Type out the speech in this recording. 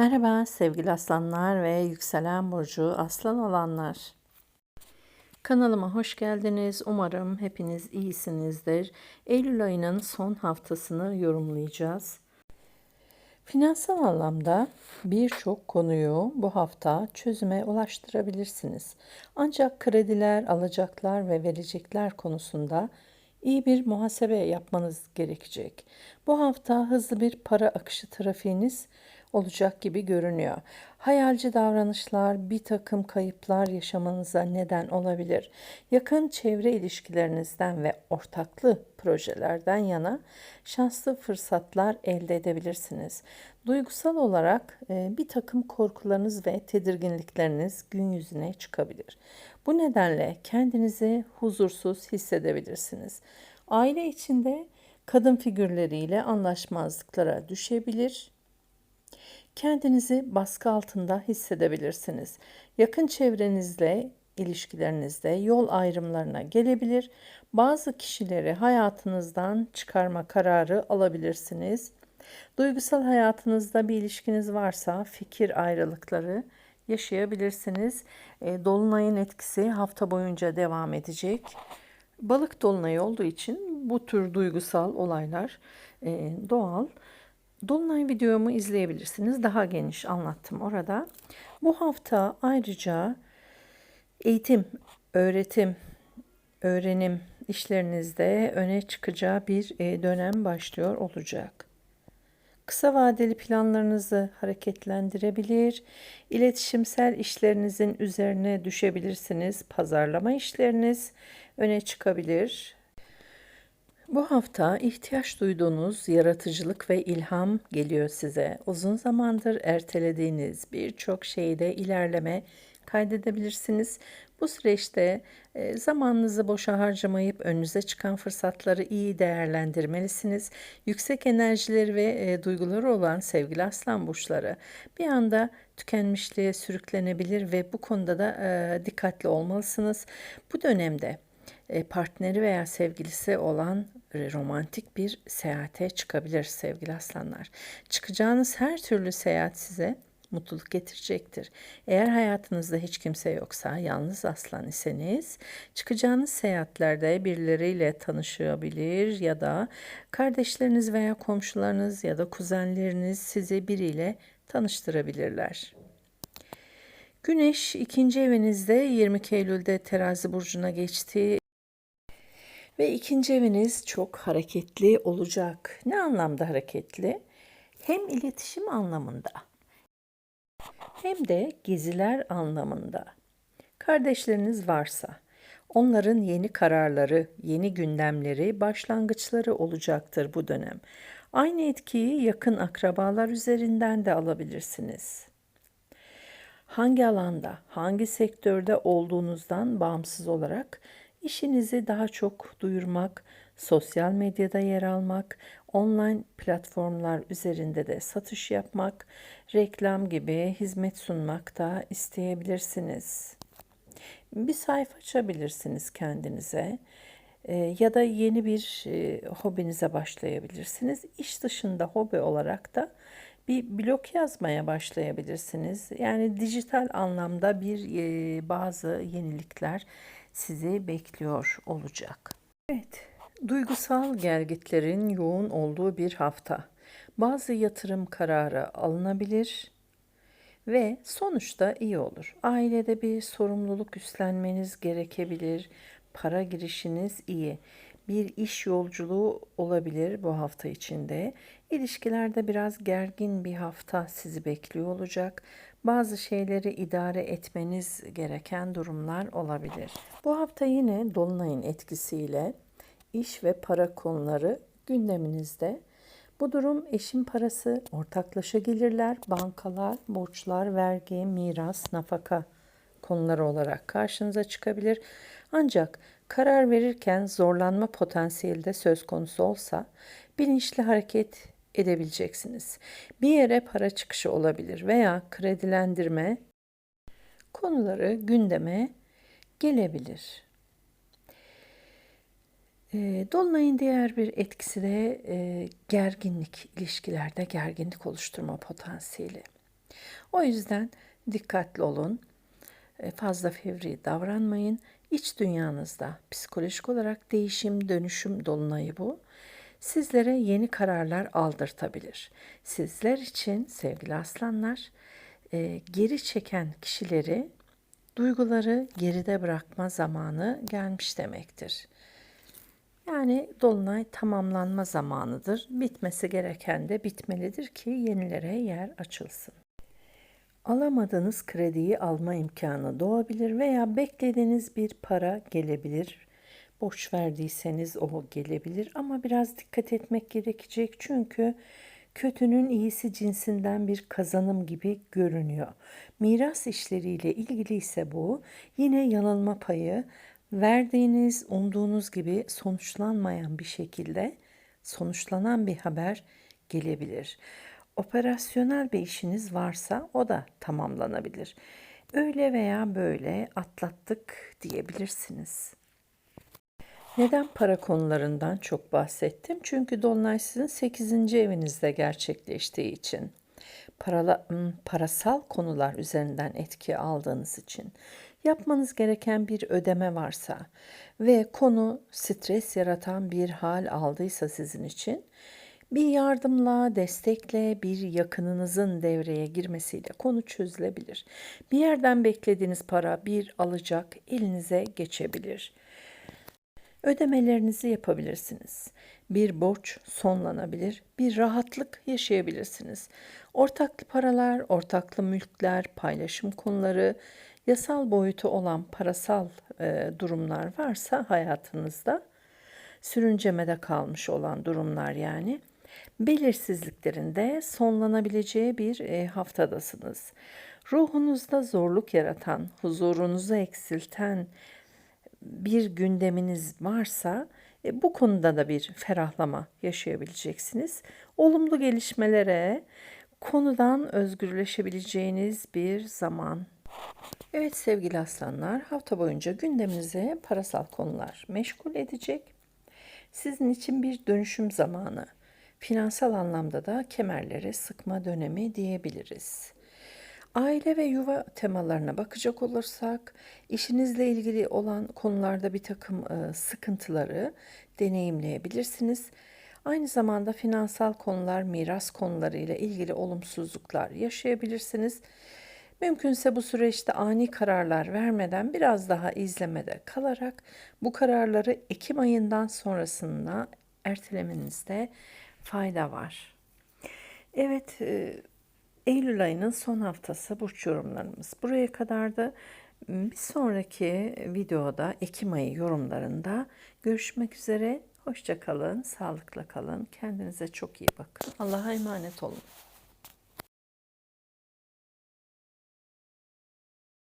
Merhaba sevgili aslanlar ve yükselen burcu aslan olanlar. Kanalıma hoş geldiniz. Umarım hepiniz iyisinizdir. Eylül ayının son haftasını yorumlayacağız. Finansal anlamda birçok konuyu bu hafta çözüme ulaştırabilirsiniz. Ancak krediler, alacaklar ve verecekler konusunda iyi bir muhasebe yapmanız gerekecek. Bu hafta hızlı bir para akışı trafiğiniz olacak gibi görünüyor. Hayalci davranışlar bir takım kayıplar yaşamanıza neden olabilir. Yakın çevre ilişkilerinizden ve ortaklı projelerden yana şanslı fırsatlar elde edebilirsiniz. Duygusal olarak e, bir takım korkularınız ve tedirginlikleriniz gün yüzüne çıkabilir. Bu nedenle kendinizi huzursuz hissedebilirsiniz. Aile içinde kadın figürleriyle anlaşmazlıklara düşebilir kendinizi baskı altında hissedebilirsiniz. Yakın çevrenizle ilişkilerinizde yol ayrımlarına gelebilir. Bazı kişileri hayatınızdan çıkarma kararı alabilirsiniz. Duygusal hayatınızda bir ilişkiniz varsa fikir ayrılıkları yaşayabilirsiniz. E, dolunayın etkisi hafta boyunca devam edecek. Balık dolunayı olduğu için bu tür duygusal olaylar e, doğal. Dolunay videomu izleyebilirsiniz. Daha geniş anlattım orada. Bu hafta ayrıca eğitim, öğretim, öğrenim işlerinizde öne çıkacağı bir e, dönem başlıyor olacak. Kısa vadeli planlarınızı hareketlendirebilir, iletişimsel işlerinizin üzerine düşebilirsiniz, pazarlama işleriniz öne çıkabilir, bu hafta ihtiyaç duyduğunuz yaratıcılık ve ilham geliyor size. Uzun zamandır ertelediğiniz birçok şeyde ilerleme kaydedebilirsiniz. Bu süreçte e, zamanınızı boşa harcamayıp önünüze çıkan fırsatları iyi değerlendirmelisiniz. Yüksek enerjileri ve e, duyguları olan sevgili aslan burçları bir anda tükenmişliğe sürüklenebilir ve bu konuda da e, dikkatli olmalısınız. Bu dönemde partneri veya sevgilisi olan romantik bir seyahate çıkabilir sevgili aslanlar. Çıkacağınız her türlü seyahat size mutluluk getirecektir. Eğer hayatınızda hiç kimse yoksa, yalnız aslan iseniz, çıkacağınız seyahatlerde birileriyle tanışabilir ya da kardeşleriniz veya komşularınız ya da kuzenleriniz sizi biriyle tanıştırabilirler. Güneş ikinci evinizde 20 Eylül'de terazi burcuna geçti. Ve ikinci eviniz çok hareketli olacak. Ne anlamda hareketli? Hem iletişim anlamında hem de geziler anlamında. Kardeşleriniz varsa onların yeni kararları, yeni gündemleri, başlangıçları olacaktır bu dönem. Aynı etkiyi yakın akrabalar üzerinden de alabilirsiniz. Hangi alanda, hangi sektörde olduğunuzdan bağımsız olarak İşinizi daha çok duyurmak, sosyal medyada yer almak, online platformlar üzerinde de satış yapmak, reklam gibi hizmet sunmak da isteyebilirsiniz. Bir sayfa açabilirsiniz kendinize e, ya da yeni bir e, hobinize başlayabilirsiniz. İş dışında hobi olarak da bir blog yazmaya başlayabilirsiniz. Yani dijital anlamda bir e, bazı yenilikler sizi bekliyor olacak. Evet, duygusal gelgitlerin yoğun olduğu bir hafta. Bazı yatırım kararı alınabilir ve sonuçta iyi olur. Ailede bir sorumluluk üstlenmeniz gerekebilir. Para girişiniz iyi. Bir iş yolculuğu olabilir bu hafta içinde. İlişkilerde biraz gergin bir hafta sizi bekliyor olacak bazı şeyleri idare etmeniz gereken durumlar olabilir. Bu hafta yine dolunayın etkisiyle iş ve para konuları gündeminizde. Bu durum eşin parası, ortaklaşa gelirler, bankalar, borçlar, vergi, miras, nafaka konuları olarak karşınıza çıkabilir. Ancak karar verirken zorlanma potansiyeli de söz konusu olsa bilinçli hareket edebileceksiniz. Bir yere para çıkışı olabilir veya kredilendirme konuları gündeme gelebilir. E, Dolunay'ın diğer bir etkisi de e, gerginlik, ilişkilerde gerginlik oluşturma potansiyeli. O yüzden dikkatli olun. E, Fazla fevri davranmayın. İç dünyanızda psikolojik olarak değişim, dönüşüm dolunayı bu. Sizlere yeni kararlar aldırtabilir. Sizler için sevgili aslanlar e, geri çeken kişileri duyguları geride bırakma zamanı gelmiş demektir. Yani dolunay tamamlanma zamanıdır. Bitmesi gereken de bitmelidir ki yenilere yer açılsın. Alamadığınız krediyi alma imkanı doğabilir veya beklediğiniz bir para gelebilir. Borç verdiyseniz o gelebilir ama biraz dikkat etmek gerekecek çünkü kötünün iyisi cinsinden bir kazanım gibi görünüyor. Miras işleriyle ilgili ise bu yine yanılma payı verdiğiniz, umduğunuz gibi sonuçlanmayan bir şekilde sonuçlanan bir haber gelebilir. Operasyonel bir işiniz varsa o da tamamlanabilir. Öyle veya böyle atlattık diyebilirsiniz. Neden para konularından çok bahsettim? Çünkü Dolunay sizin 8. evinizde gerçekleştiği için. Parala, parasal konular üzerinden etki aldığınız için yapmanız gereken bir ödeme varsa ve konu stres yaratan bir hal aldıysa sizin için bir yardımla, destekle, bir yakınınızın devreye girmesiyle konu çözülebilir. Bir yerden beklediğiniz para bir alacak elinize geçebilir. Ödemelerinizi yapabilirsiniz. Bir borç sonlanabilir, bir rahatlık yaşayabilirsiniz. Ortaklı paralar, ortaklı mülkler, paylaşım konuları, yasal boyutu olan parasal e, durumlar varsa hayatınızda sürüncemede kalmış olan durumlar yani belirsizliklerinde sonlanabileceği bir e, haftadasınız. Ruhunuzda zorluk yaratan, huzurunuzu eksilten bir gündeminiz varsa e, bu konuda da bir ferahlama yaşayabileceksiniz. Olumlu gelişmelere, konudan özgürleşebileceğiniz bir zaman. Evet sevgili aslanlar, hafta boyunca gündeminizi parasal konular meşgul edecek. Sizin için bir dönüşüm zamanı. Finansal anlamda da kemerleri sıkma dönemi diyebiliriz. Aile ve yuva temalarına bakacak olursak, işinizle ilgili olan konularda bir takım e, sıkıntıları deneyimleyebilirsiniz. Aynı zamanda finansal konular, miras konuları ile ilgili olumsuzluklar yaşayabilirsiniz. Mümkünse bu süreçte ani kararlar vermeden biraz daha izlemede kalarak bu kararları Ekim ayından sonrasına ertelemenizde fayda var. Evet, e, Eylül ayının son haftası burç yorumlarımız. Buraya kadar da bir sonraki videoda Ekim ayı yorumlarında görüşmek üzere. Hoşça kalın, sağlıkla kalın. Kendinize çok iyi bakın. Allah'a emanet olun.